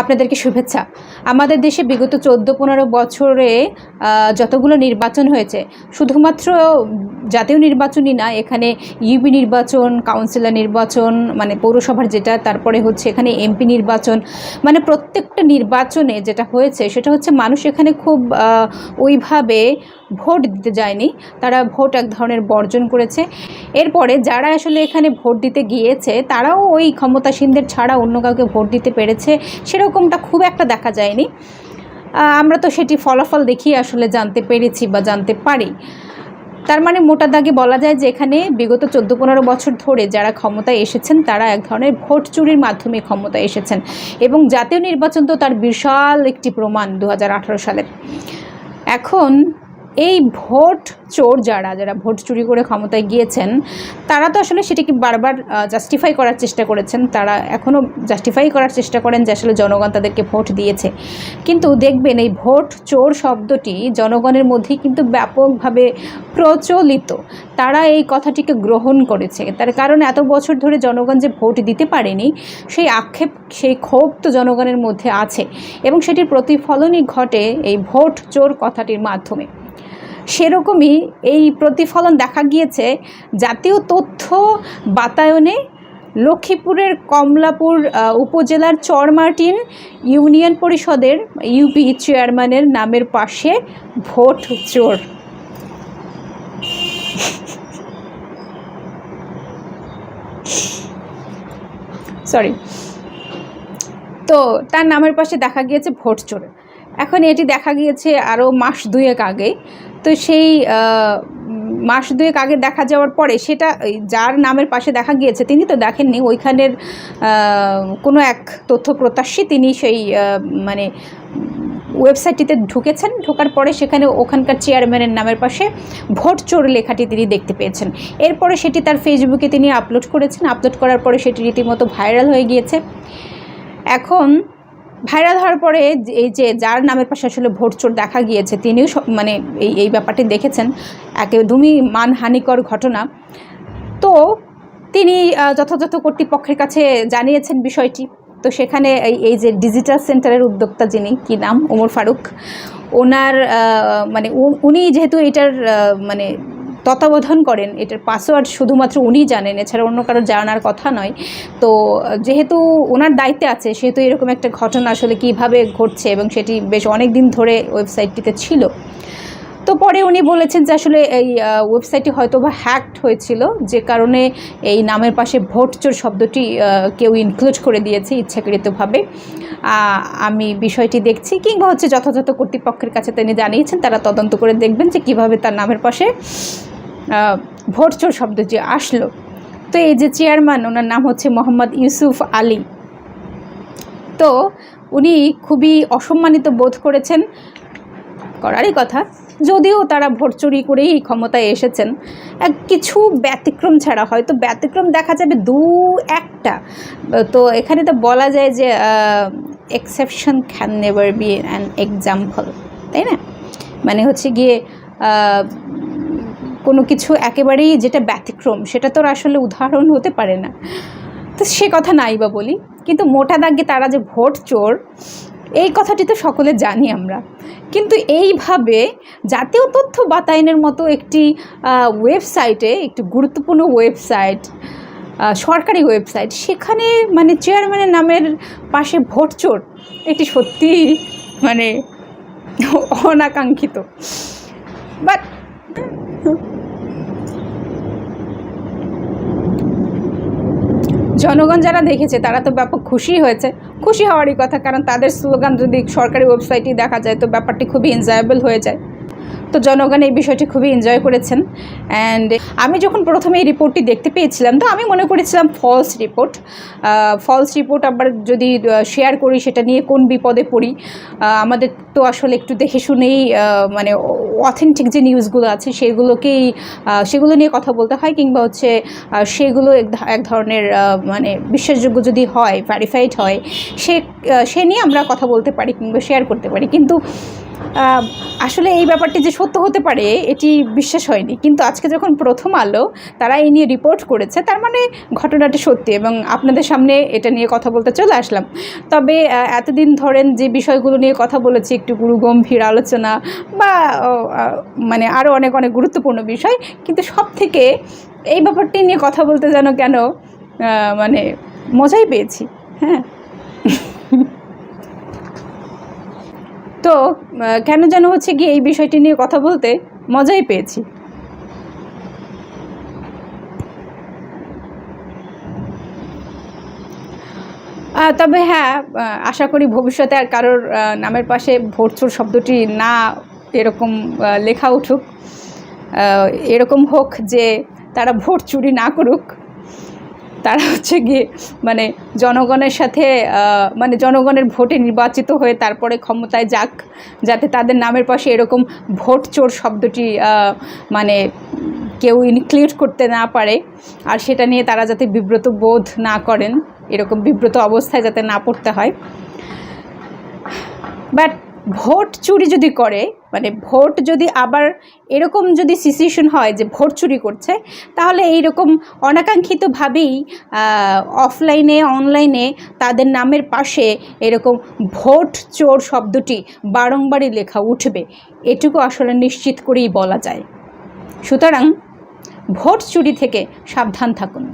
আপনাদেরকে শুভেচ্ছা। আমাদের দেশে বিগত চোদ্দ পনেরো বছরে যতগুলো নির্বাচন হয়েছে, শুধুমাত্র জাতীয় নির্বাচনই না, এখানে ইউপি নির্বাচন, কাউন্সিলর নির্বাচন মানে পৌরসভার যেটা, তারপরে হচ্ছে এখানে এমপি নির্বাচন মানে প্রত্যেকটা নির্বাচনে যেটা হয়েছে, সেটা হচ্ছে মানুষ এখানে খুব ওইভাবে ভোট দিতে যায়নি। তারা ভোট এক ধরনের বর্জন করেছে। এরপরে যারা আসলে এখানে ভোট দিতে গিয়েছে, তারাও ওই ক্ষমতাসীনদের ছাড়া অন্য কাউকে ভোট দিতে পেরেছে, সেরকমটা খুব একটা দেখা যায়নি। আমরা তো সেটি ফলাফল দেখিয়ে আসলে জানতে পেরেছি বা জানতে পারি। তার মানে মোটা দাগে বলা যায় যে এখানে বিগত চোদ্দ পনেরো বছর ধরে যারা ক্ষমতায় এসেছেন, তারা এক ধরনের ভোট চুরির মাধ্যমে ক্ষমতায় এসেছেন এবং জাতীয় নির্বাচন তো তার বিশাল একটি প্রমাণ দু হাজার আঠারো সালের। এখন এই ভোট চোর যারা যারা ভোট চুরি করে ক্ষমতায় গিয়েছেন, তারা তো আসলে সেটাকে বারবার জাস্টিফাই করার চেষ্টা করেছেন। তারা এখনও জাস্টিফাই করার চেষ্টা করেন যে আসলে জনগণ তাদেরকে ভোট দিয়েছে। কিন্তু দেখবেন এই ভোট চোর শব্দটি জনগণের মধ্যেই কিন্তু ব্যাপকভাবে প্রচলিত। তারা এই কথাটিকে গ্রহণ করেছে। তার কারণ এত বছর ধরে জনগণ যে ভোট দিতে পারেনি, সেই আক্ষেপ, সেই ক্ষোভ তো জনগণের মধ্যে আছে। এবং সেটির প্রতিফলনই ঘটে এই ভোট চোর কথাটির মাধ্যমে। সেরকমই এই প্রতিফলন দেখা গিয়েছে। জাতীয় তথ্য বাতায়নে লক্ষ্মীপুরের কমলাপুর উপজেলার চরমার্টিন ইউনিয়ন পরিষদের ইউপি চেয়ারম্যানের নামের পাশে ভোট চোর। সরি তো তার নামের পাশে দেখা গিয়েছে ভোট চোর। এখন এটি দেখা গিয়েছে আরও মাস দুয়েক আগে। তো সেই মাস দুয়েক আগে দেখা যাওয়ার পরে সেটা যার নামের পাশে দেখা গিয়েছে, তিনি তো দেখেননি। ওইখানের কোনো এক তথ্য প্রত্যাশী তিনি সেই মানে ওয়েবসাইটটিতে ঢুকেছেন। ঢোকার পরে সেখানে ওখানকার চেয়ারম্যানের নামের পাশে ভোট চোর লেখাটি তিনি দেখতে পেয়েছেন। এরপরে সেটি তার ফেসবুকে তিনি আপলোড করেছেন। আপলোড করার পরে সেটি রীতিমতো ভাইরাল হয়ে গিয়েছে। এখন ভাইরাল হওয়ার পরে এই যে যার নামের পাশে আসলে ভোট চোর দেখা গিয়েছে, তিনিও মানে এই এই ব্যাপারটি দেখেছেন। একদমই মানহানিকর ঘটনা। তো তিনি যথাযথ কর্তৃপক্ষের কাছে জানিয়েছেন বিষয়টি। তো সেখানে এই যে ডিজিটাল সেন্টারের উদ্যোক্তা যিনি, কি নাম? ওমর ফারুক। ওনার মানে উনি যেহেতু এটার মানে তত্ত্বাবধান করেন, এটার পাসওয়ার্ড শুধুমাত্র উনিই জানেন, এছাড়া অন্য কারও জানার কথা নয়। তো, যেহেতু ওনার দায়িত্বে আছে, সেহেতু এরকম একটা ঘটনা আসলে কীভাবে ঘটছে এবং সেটি বেশ অনেক দিন ধরে ওয়েবসাইটটিতে ছিল। তো পরে উনি বলেছেন যে আসলে এই ওয়েবসাইটটি হয়তো বা হ্যাকড হয়েছিল, যে কারণে এই নামের পাশে ভোট চোর শব্দটি কেউ ইনক্লুড করে দিয়েছে ইচ্ছাকৃতভাবে। আমি বিষয়টি দেখছি, কিংবা হচ্ছে যথাযথ কর্তৃপক্ষের কাছে তিনি জানিয়েছেন, তারা তদন্ত করে দেখবেন যে কীভাবে তার নামের পাশে আহ, শব্দ যে আসলো। তো এই যে চেয়ারম্যান ওনার নাম হচ্ছে মোহাম্মদ ইউসুফ আলী। তো উনি খুবই অসম্মানিত বোধ করেছেন করারই কথা যদিও তারা ভোট চুরি করেই ক্ষমতায় এসেছেন। কিছু ব্যতিক্রম ছাড়া হয়তো ব্যতিক্রম দেখা যাবে দু একটা। তো এখানে তো বলা যায় যে exception can never be an example তাই না? মানে হচ্ছে গিয়ে কোনো কিছু একেবারেই যেটা ব্যতিক্রম, সেটা তো আসলে উদাহরণ হতে পারে না। তো সে কথা নাই বা বলি, কিন্তু মোটা দাগে তারা যে ভোট চোর, এই কথাটি তো সকলে জানি আমরা। কিন্তু এইভাবে জাতীয় তথ্য বাতায়নের মতো একটি ওয়েবসাইটে, একটি গুরুত্বপূর্ণ ওয়েবসাইট সরকারি ওয়েবসাইট, সেখানে মানে চেয়ারম্যানের নামের পাশে ভোট চোর, এটি সত্যি মানে অনাকাঙ্ক্ষিত। বাট জনগণ যারা দেখেছে, তারা তো ব্যাপক খুশি হয়েছে। খুশি হওয়ারই কথা, কারণ তাদের স্লোগান যদি সরকারি ওয়েবসাইটে দেখা যায়, তো ব্যাপারটি খুবই এনজয়েবল হয়ে যায়। তো জনগণ এই বিষয়টি খুবই এনজয় করেছেন। অ্যান্ড আমি যখন প্রথমে এই রিপোর্টটি দেখতে পেয়েছিলাম, তো আমি মনে করেছিলাম ফলস রিপোর্ট ফলস রিপোর্ট আবার যদি শেয়ার করি, সেটা নিয়ে কোন বিপদে পড়ি? আমাদের তো আসলে একটু দেখে শুনেই মানে অথেন্টিক যে নিউজগুলো আছে, সেগুলোকেই সেগুলো নিয়ে কথা বলতে হয় কিংবা হচ্ছে সেগুলো এক ধরনের মানে বিশ্বাসযোগ্য যদি হয় ভ্যারিফাইড হয়, সে সে নিয়ে আমরা কথা বলতে পারি কিংবা শেয়ার করতে পারি। কিন্তু আসলে এই ব্যাপারটি যে সত্য হতে পারে, এটি বিশ্বাস হয়নি। কিন্তু আজকে যখন প্রথম আলো, তারা এই নিয়ে রিপোর্ট করেছে, তার মানে ঘটনাটি সত্যি এবং আপনাদের সামনে এটা নিয়ে কথা বলতে চলে আসলাম। তবে এতদিন ধরেন যে বিষয়গুলো নিয়ে কথা বলেছি, একটু গুরু গম্ভীর আলোচনা বা মানে আরও অনেক অনেক গুরুত্বপূর্ণ বিষয়, কিন্তু সব থেকে এই ব্যাপারটি নিয়ে কথা বলতে যেন কেন মানে মজাই পেয়েছি হ্যাঁ? তো কেন যেন হচ্ছে কি এই বিষয়টি নিয়ে কথা বলতে মজাই পেয়েছি। তবে হ্যাঁ আশা করি ভবিষ্যতে আর কারোর নামের পাশে ভোটচোর শব্দটি না এরকম লেখা উঠুক। এরকম হোক যে তারা ভোট চুরি না করুক। তারা হচ্ছে গিয়ে মানে জনগণের সাথে মানে জনগণের ভোটে নির্বাচিত হয়ে তারপরে ক্ষমতায় যাক, যাতে তাদের নামের পাশে এরকম ভোট চোর শব্দটি মানে কেউ ইনক্লুড করতে না পারে। আর সেটা নিয়ে তারা যাতে বিব্রত বোধ না করেন, এরকম বিব্রত অবস্থায় যাতে না পড়তে হয়। বাট ভোট চুরি যদি করে মানে ভোট যদি আবার এরকম যদি সিচুয়েশন হয় যে ভোট চুরি করছে, তাহলে এইরকম অনাকাঙ্ক্ষিতভাবেই অফলাইনে অনলাইনে তাদের নামের পাশে এরকম ভোট চোর শব্দটি বারংবারই লেখা উঠবে। এটুকু আসলে নিশ্চিত করেই বলা যায়। সুতরাং ভোট চুরি থেকে সাবধান থাকুন।